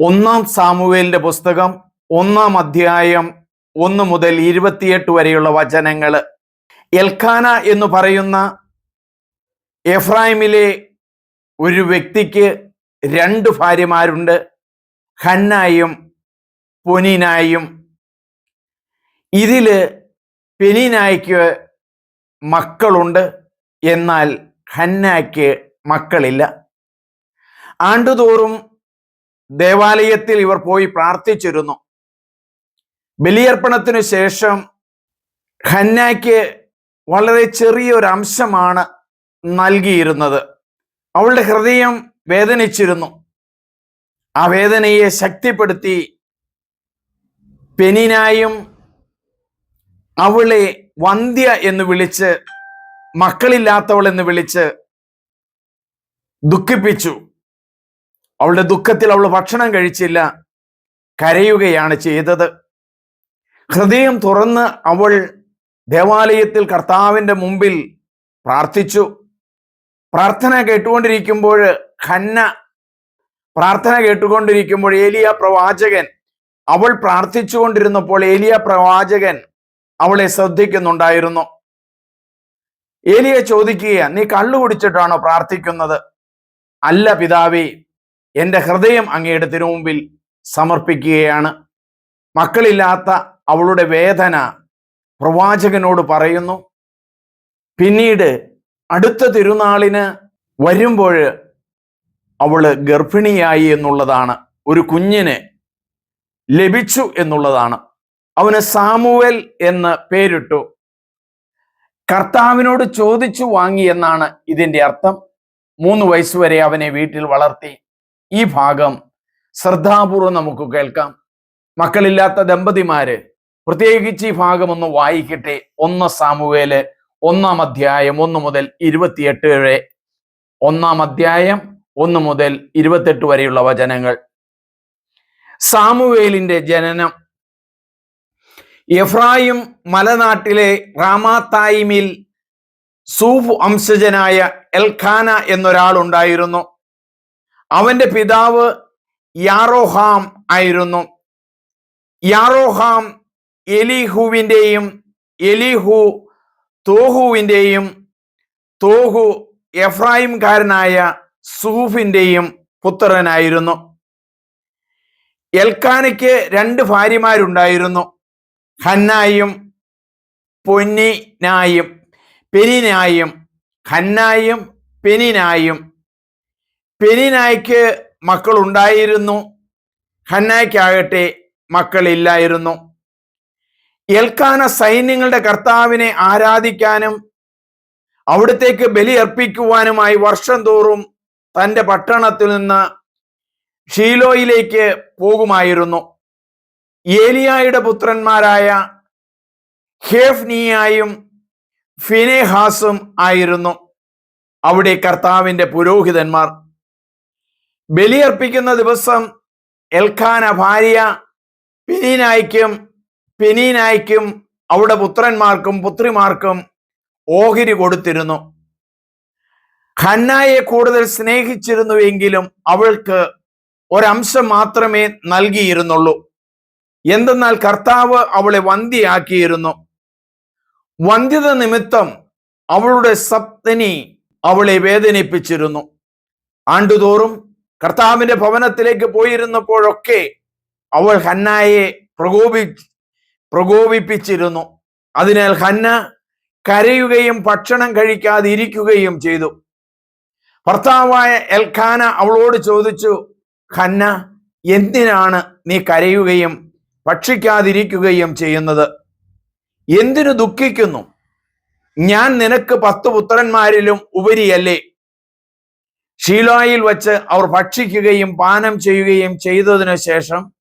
ഒന്നാം സാമുവേലിന്റെ പുസ്തകം ഒന്നാം അധ്യായം ഒന്ന് മുതൽ ഇരുപത്തിയെട്ട് വരെയുള്ള വചനങ്ങൾ. എൽഖാന എന്ന് പറയുന്ന എഫ്രായിമിലെ ഒരു വ്യക്തിക്ക് രണ്ട് ഭാര്യമാരുണ്ട്. ഹന്നായും പൊനീനായും. ഇതിൽ പെനീനായ്ക്ക് മക്കളുണ്ട്. എന്നാൽ ഹന്നായ്ക്ക് മക്കളില്ല. ആണ്ടുതോറും ദേവാലയത്തിൽ ഇവർ പോയി പ്രാർത്ഥിച്ചിരുന്നു. ബലിയർപ്പണത്തിനു ശേഷം ഖന്നയ്ക്ക് വളരെ ചെറിയൊരു അംശമാണ് നൽകിയിരുന്നത്. അവളുടെ ഹൃദയം വേദനിച്ചിരുന്നു. ആ വേദനയെ ശക്തിപ്പെടുത്തി പെനിനായും അവളെ വന്ധ്യ എന്ന് വിളിച്ച് മക്കളില്ലാത്തവൾ എന്ന് വിളിച്ച് ദുഃഖിപ്പിച്ചു. അവളുടെ ദുഃഖത്തിൽ അവൾ ഭക്ഷണം കഴിച്ചില്ല. കരയുകയാണ് ചെയ്തത്. ഹൃദയം തുറന്ന് അവൾ ദേവാലയത്തിൽ കർത്താവിന്റെ മുമ്പിൽ പ്രാർത്ഥിച്ചു. പ്രാർത്ഥന കേട്ടുകൊണ്ടിരിക്കുമ്പോൾ ഹന്ന പ്രാർത്ഥന കേട്ടുകൊണ്ടിരിക്കുമ്പോൾ ഏലിയ പ്രവാചകൻ അവൾ പ്രാർത്ഥിച്ചുകൊണ്ടിരുന്നപ്പോൾ ഏലിയ പ്രവാചകൻ അവളെ ശ്രദ്ധിക്കുന്നുണ്ടായിരുന്നു. ഏലിയ ചോദിക്കുക നീ കള്ളു കുടിച്ചിട്ടാണോ പ്രാർത്ഥിക്കുന്നത്? അല്ല പിതാവേ എന്റെ ഹൃദയം അങ്ങയുടെ തിരുമുമ്പിൽ സമർപ്പിക്കുകയാണ്. മക്കളില്ലാത്ത അവളുടെ വേദന പ്രവാചകനോട് പറയുന്നു. പിന്നീട് അടുത്ത തിരുനാളിന് വരുമ്പോൾ അവൾ ഗർഭിണിയായി എന്നുള്ളതാണ്. ഒരു കുഞ്ഞിന് ലഭിച്ചു എന്നുള്ളതാണ്. അവന് സാമുവൽ എന്ന് പേരിട്ടു. കർത്താവിനോട് ചോദിച്ചു വാങ്ങി എന്നാണ് ഇതിന്റെ അർത്ഥം. മൂന്ന് വയസ്സുവരെ അവനെ വീട്ടിൽ വളർത്തി. ഈ ഭാഗം ശ്രദ്ധാപൂർവം നമുക്ക് കേൾക്കാം. മക്കളില്ലാത്ത ദമ്പതിമാര് പ്രത്യേകിച്ച് ഈ ഭാഗം ഒന്ന് വായിക്കട്ടെ. ഒന്ന് സാമുവേൽ ഒന്നാം അധ്യായം ഒന്ന് മുതൽ ഇരുപത്തിയെട്ട് വരെ. ഒന്നാം അധ്യായം ഒന്ന് മുതൽ ഇരുപത്തെട്ട് വരെയുള്ള വചനങ്ങൾ. സാമുവേലിന്റെ ജനനം എഫ്രായിം മലനാട്ടിലെ റാമാത്തായിമിൽ സൂഫ് വംശജനായ എൽഖാന എന്നൊരാൾ ഉണ്ടായിരുന്നു അവന്റെ പിതാവ് യാറോഹാം ആയിരുന്നു. യാറോഹാം എലിഹുവിന്റെയും എലിഹു തോഹുവിന്റെയും തോഹു എഫ്രായിംകാരനായ സൂഫിന്റെയും പുത്രനായിരുന്നു. എൽക്കാനയ്ക്ക് രണ്ട് ഭാര്യമാരുണ്ടായിരുന്നു. ഹന്നായും പൊന്നിനായും പെനിനായും ഹന്നായും പെനിനായും പെനിനായ്ക്ക് മക്കളുണ്ടായിരുന്നു. ഹന്നായ്ക്കാകട്ടെ മക്കളില്ലായിരുന്നു. എൽക്കാന സൈന്യങ്ങളുടെ കർത്താവിനെ ആരാധിക്കാനും അവിടത്തേക്ക് ബലി അർപ്പിക്കുവാനുമായി വർഷം തോറും തന്റെ പട്ടണത്തിൽ നിന്ന് ഷീലോയിലേക്ക് പോകുമായിരുന്നു. ഏലിയായുടെ പുത്രന്മാരായ ഹേഫ്നിയായും ഫിനെഹാസും ആയിരുന്നു അവിടെ കർത്താവിന്റെ പുരോഹിതന്മാർ. ബലിയർപ്പിക്കുന്ന ദിവസം എൽഖാന ഭാര്യ പെനീനായ്ക്കും പെനീനായ്ക്കും അവിടെ പുത്രന്മാർക്കും പുത്രിമാർക്കും ഓഹരി കൊടുത്തിരുന്നു. ഹന്നായെ കൂടുതൽ സ്നേഹിച്ചിരുന്നുവെങ്കിലും അവൾക്ക് ഒരംശം മാത്രമേ നൽകിയിരുന്നുള്ളൂ. എന്തെന്നാൽ കർത്താവ് അവളെ വന്ധ്യയാക്കിയിരുന്നു. വന്ധ്യത നിമിത്തം അവളുടെ സപ്തനി അവളെ വേദനിപ്പിച്ചിരുന്നു. ആണ്ടുതോറും കർത്താവിന്റെ ഭവനത്തിലേക്ക് പോയിരുന്നപ്പോഴൊക്കെ അവൾ ഹന്നായെ പ്രകോപി പ്രകോപിപ്പിച്ചിരുന്നു. അതിനാൽ ഹന്ന കരയുകയും ഭക്ഷണം കഴിക്കാതെ ഇരിക്കുകയും ചെയ്തു. ഭർത്താവായ എൽഖാന അവളോട് ചോദിച്ചു ഹന്ന എന്തിനാണ് നീ കരയുകയും ഭക്ഷിക്കാതിരിക്കുകയും ചെയ്യുന്നത്? എന്തിനു ദുഃഖിക്കുന്നു? ഞാൻ നിനക്ക് പത്ത് പുത്രന്മാരിലും ഉപരിയല്ലേ. ഷീലോയിൽ വച്ച് അവർ ഭക്ഷിക്കുകയും പാനം ചെയ്യുകയും ചെയ്തതിനു ശേഷം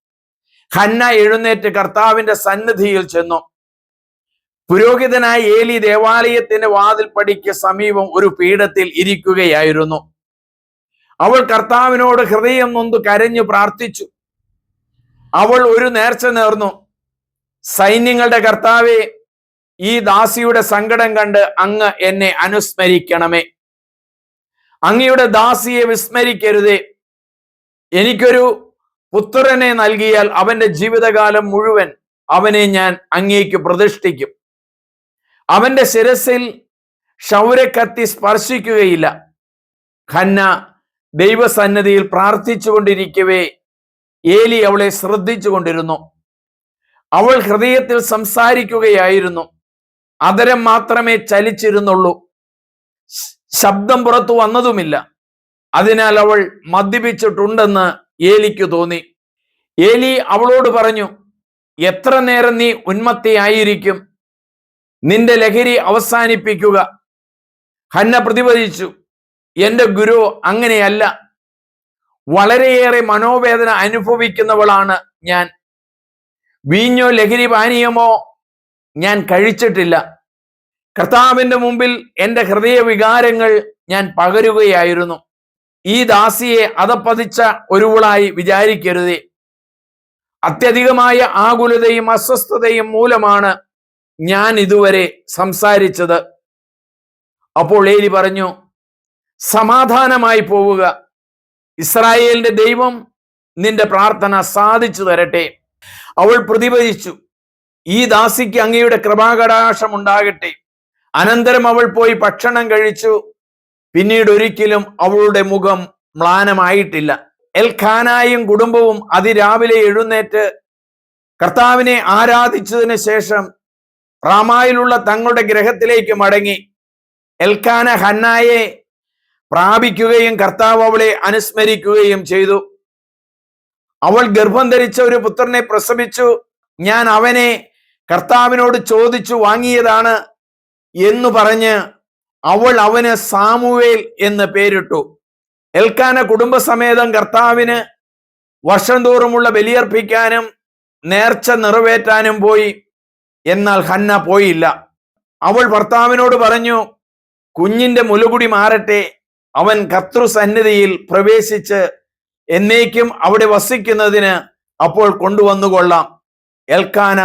ഹന്ന എഴുന്നേറ്റ് കർത്താവിന്റെ സന്നിധിയിൽ ചെന്നു. പുരോഹിതനായ ഏലി ദേവാലയത്തിന്റെ വാതിൽപ്പടിക്ക് സമീപം ഒരു പീഠത്തിൽ ഇരിക്കുകയായിരുന്നു. അവൾ കർത്താവിനോട് ഹൃദയം നൊന്ത് കരഞ്ഞു പ്രാർത്ഥിച്ചു. അവൾ ഒരു നേർച്ച നേർന്നു. സൈന്യങ്ങളുടെ കർത്താവെ ഈ ദാസിയുടെ സങ്കടം കണ്ട് അങ്ങ് എന്നെ അനുസ്മരിക്കണമേ. അങ്ങയുടെ ദാസിയെ വിസ്മരിക്കരുതേ. എനിക്കൊരു പുത്രനെ നൽകിയാൽ അവന്റെ ജീവിതകാലം മുഴുവൻ അവനെ ഞാൻ അങ്ങേക്ക് പ്രതിഷ്ഠിക്കും. അവന്റെ ശിരസിൽ ക്ഷൗരക്കത്തി സ്പർശിക്കുകയില്ല. ഖന്ന ദൈവസന്നദ്ധിയിൽ പ്രാർത്ഥിച്ചുകൊണ്ടിരിക്കവേ ഏലി അവളെ ശ്രദ്ധിച്ചു കൊണ്ടിരുന്നു അവൾ ഹൃദയത്തിൽ സംസാരിക്കുകയായിരുന്നു. അതരം മാത്രമേ ചലിച്ചിരുന്നുള്ളൂ. ശബ്ദം പുറത്തു വന്നതുമില്ല. അതിനാൽ അവൾ മദ്യപിച്ചിട്ടുണ്ടെന്ന് ഏലിക്ക് തോന്നി. ഏലി അവളോട് പറഞ്ഞു എത്ര നേരം നീ ഉന്മത്തയായിരിക്കും നിന്റെ ലഹരി അവസാനിപ്പിക്കുക. ഹന്ന പ്രതിപദിച്ചു എന്റെ ഗുരു അങ്ങനെയല്ല. വളരെയേറെ മനോവേദന അനുഭവിക്കുന്നവളാണ് ഞാൻ. വീഞ്ഞോ ലഹരി പാനീയമോ ഞാൻ കഴിച്ചിട്ടില്ല. കർത്താവിന്റെ മുമ്പിൽ എന്റെ ഹൃദയ വികാരങ്ങൾ ഞാൻ പകരുകയായിരുന്നു. ഈ ദാസിയെ അതപ്പതിച്ച ഒരുവളായി വിചാരിക്കരുതേ. അത്യധികമായ ആകുലതയും അസ്വസ്ഥതയും മൂലമാണ് ഞാൻ ഇതുവരെ സംസാരിച്ചത്. അപ്പോൾ ഏലി പറഞ്ഞു സമാധാനമായി പോവുക. ഇസ്രായേലിന്റെ ദൈവം നിന്റെ പ്രാർത്ഥന സാധിച്ചു തരട്ടെ. അവൾ പ്രതിഭജിച്ചു ഈ ദാസിക്ക് അങ്ങയുടെ കൃപാകടാശം ഉണ്ടാകട്ടെ. അനന്തരം അവൾ പോയി ഭക്ഷണം കഴിച്ചു. പിന്നീട് ഒരിക്കലും അവളുടെ മുഖം മ്ലാനമായിട്ടില്ല. എൽഖാനായും കുടുംബവും അതിരാവിലെ എഴുന്നേറ്റ് കർത്താവിനെ ആരാധിച്ചതിന് ശേഷം റാമായിലുള്ള തങ്ങളുടെ ഗ്രഹത്തിലേക്ക് മടങ്ങി. എൽഖാന ഹന്നായെ പ്രാപിക്കുകയും കർത്താവ് അവളെ അനുസ്മരിക്കുകയും ചെയ്തു. അവൾ ഗർഭം ധരിച്ച ഒരു പുത്രനെ പ്രസവിച്ചു. ഞാൻ അവനെ കർത്താവിനോട് ചോദിച്ചു വാങ്ങിയതാണ്. എന്ന് പറഞ്ഞ് അവൾ അവന് സാമുവേൽ എന്ന് പേരിട്ടു. എൽക്കാന കുടുംബസമേതം കർത്താവിന് വർഷം തോറുമുള്ള ബലിയർപ്പിക്കാനും നേർച്ച നിറവേറ്റാനും പോയി. എന്നാൽ ഹന്ന പോയില്ല. അവൾ ഭർത്താവിനോട് പറഞ്ഞു കുഞ്ഞിന്റെ മുലുകുടി മാറട്ടെ. അവൻ കർത്തൃസന്നിധിയിൽ പ്രവേശിച്ച് എന്നേക്കും അവിടെ വസിക്കുന്നതിന് അപ്പോൾ കൊണ്ടുവന്നുകൊള്ളാം. എൽക്കാന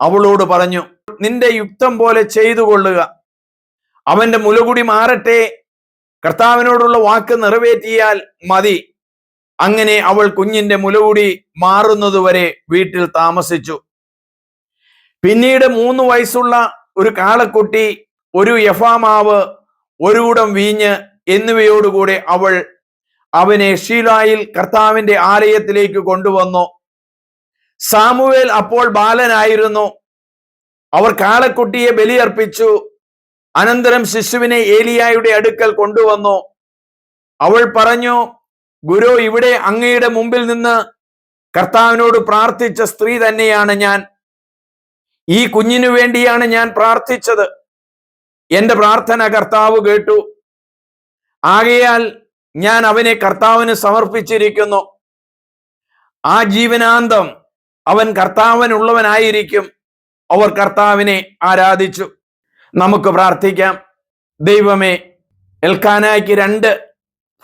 അവളോട് പറഞ്ഞു നിന്റെ യുക്തം പോലെ ചെയ്തു കൊള്ളുക അവന്റെ മുലകുടി മാറട്ടെ. കർത്താവിനോടുള്ള വാക്ക് നിറവേറ്റിയാൽ മതി. അങ്ങനെ അവൾ കുഞ്ഞിന്റെ മുലകുടി മാറുന്നതുവരെ വീട്ടിൽ താമസിച്ചു. പിന്നീട് മൂന്ന് വയസ്സുള്ള ഒരു കാളക്കുട്ടി ഒരു യഫാമാവ് ഒരു കുടം വീഞ്ഞ് എന്നിവയോടുകൂടെ അവൾ അവനെ ഷീലായിൽ കർത്താവിന്റെ ആലയത്തിലേക്ക് കൊണ്ടുവന്നു. സാമുവേൽ അപ്പോൾ ബാലനായിരുന്നു. അവർ കാളക്കുട്ടിയെ ബലിയർപ്പിച്ചു. അനന്തരം ശിശുവിനെ ഏലിയായുടെ അടുക്കൽ കൊണ്ടുവന്നു. അവൾ പറഞ്ഞു ഗുരു ഇവിടെ അങ്ങയുടെ മുമ്പിൽ നിന്ന് കർത്താവിനോട് പ്രാർത്ഥിച്ച സ്ത്രീ തന്നെയാണ് ഞാൻ. ഈ കുഞ്ഞിനു വേണ്ടിയാണ് ഞാൻ പ്രാർത്ഥിച്ചത്. എന്റെ പ്രാർത്ഥന കർത്താവ് കേട്ടു. ആകയാൽ ഞാൻ അവനെ കർത്താവിന് സമർപ്പിച്ചിരിക്കുന്നു. ആ ജീവനാന്തം അവൻ കർത്താവിനുള്ളവനായിരിക്കും. അവർ കർത്താവിനെ ആരാധിച്ചു. നമുക്ക് പ്രാർത്ഥിക്കാം. ദൈവമേ എൽക്കാനായ്ക്ക് രണ്ട്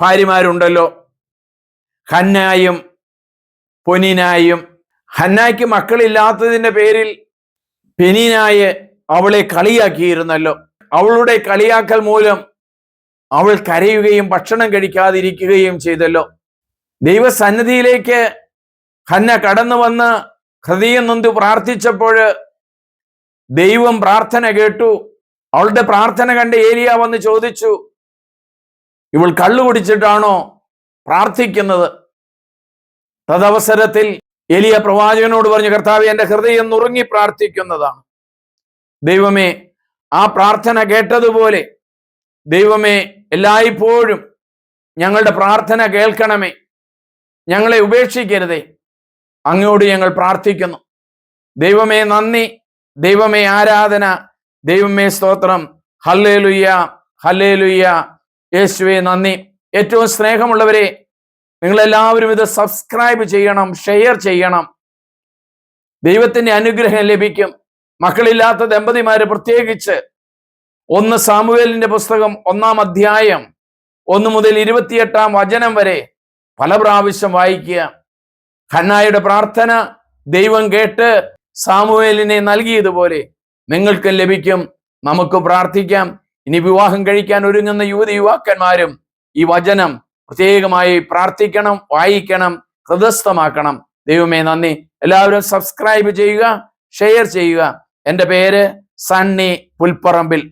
ഭാര്യമാരുണ്ടല്ലോ. ഹന്നായും പൊനിനായും ഹന്നായ്ക്ക് മക്കളില്ലാത്തതിന്റെ പേരിൽ പെനിനായെ അവളെ കളിയാക്കിയിരുന്നല്ലോ. അവളുടെ കളിയാക്കൽ മൂലം അവൾ കരയുകയും ഭക്ഷണം കഴിക്കാതിരിക്കുകയും ചെയ്തല്ലോ. ദൈവസന്നിധിയിലേക്ക് ഹന്ന കടന്നു വന്ന് ഹൃദയം നൊന്ത് പ്രാർത്ഥിച്ചപ്പോൾ ദൈവം പ്രാർത്ഥന കേട്ടു. അവളുടെ പ്രാർത്ഥന കണ്ട് ഏലിയ വന്ന് ചോദിച്ചു ഇവൾ കള്ളു കുടിച്ചിട്ടാണോ പ്രാർത്ഥിക്കുന്നത്? തദവസരത്തിൽ എലിയ പ്രവാചകനോട് പറഞ്ഞു കർത്താവ് എന്റെ ഹൃദയം നുറുങ്ങി പ്രാർത്ഥിക്കുന്നതാണ്. ദൈവമേ ആ പ്രാർത്ഥന കേട്ടതുപോലെ ദൈവമേ എല്ലായ്പ്പോഴും ഞങ്ങളുടെ പ്രാർത്ഥന കേൾക്കണമേ. ഞങ്ങളെ ഉപേക്ഷിക്കരുതേ. അങ്ങയോട് ഞങ്ങൾ പ്രാർത്ഥിക്കുന്നു. ദൈവമേ നന്ദി. ദൈവമേ ആരാധന ദൈവമേ സ്തോത്രം. ഹല്ലേലുയ്യ ഹല്ലേലുയ്യ യേശുവേ നന്ദി. ഏറ്റവും സ്നേഹമുള്ളവരെ നിങ്ങളെല്ലാവരും ഇത് സബ്സ്ക്രൈബ് ചെയ്യണം ഷെയർ ചെയ്യണം. ദൈവത്തിന്റെ അനുഗ്രഹം ലഭിക്കും. മക്കളില്ലാത്ത ദമ്പതിമാര് പ്രത്യേകിച്ച്. ഒന്ന് സാമുവേലിന്റെ പുസ്തകം ഒന്നാം അധ്യായം ഒന്ന് മുതൽ ഇരുപത്തിയെട്ടാം വചനം വരെ പല പ്രാവശ്യം വായിക്കുക. ഹന്നായുടെ പ്രാർത്ഥന ദൈവം കേട്ട് സാമുവേലിനെ നൽകിയതുപോലെ നിങ്ങൾക്ക് ലഭിക്കും. നമുക്ക് പ്രാർത്ഥിക്കാം. ഇനി വിവാഹം കഴിക്കാൻ ഒരുങ്ങുന്ന യുവതി യുവാക്കന്മാരും ഈ വചനം പ്രത്യേകമായി പ്രാർത്ഥിക്കണം വായിക്കണം ഹൃദസ്ഥമാക്കണം ദൈവമേ നന്ദി. എല്ലാവരും സബ്സ്ക്രൈബ് ചെയ്യുക ഷെയർ ചെയ്യുക. എന്റെ പേര് സണ്ണി പുൽപ്പറമ്പിൽ.